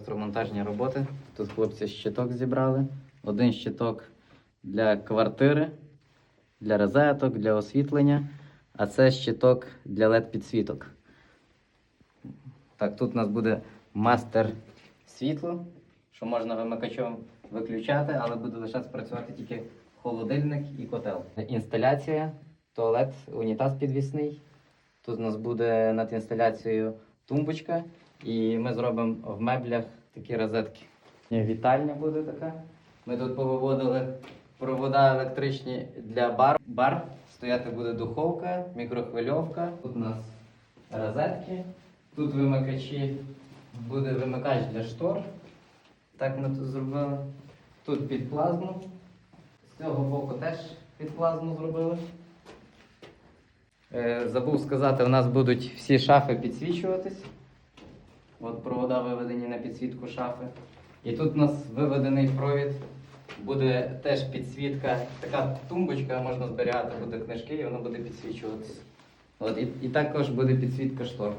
електромонтажні роботи. Тут хлопці щиток зібрали. Один щиток для квартири, для розеток, для освітлення, а це щиток для LED-підсвіток. Так, тут у нас буде мастер світло, що можна вимикачом виключати, але буде лише працювати тільки холодильник і котел. Інсталяція, туалет, унітаз підвісний. Тут у нас буде над інсталяцією тумбочка, і ми зробимо в меблях такі розетки. Вітальня буде така. Ми тут повиводили провода електричні для бар. Бар. Стояти буде духовка, мікрохвильовка. Тут у нас розетки. Тут вимикачі, буде вимикач для штор. Так ми тут зробили. Тут під плазму. З цього боку теж під плазму зробили. Е, забув сказати, у нас будуть всі шафи підсвічуватись. От провода виведені на підсвітку шафи. І тут у нас виведений провід. Буде теж підсвітка, така тумбочка, можна зберігати буде книжки і воно буде підсвічуватись. От, і, і також буде підсвітка штор.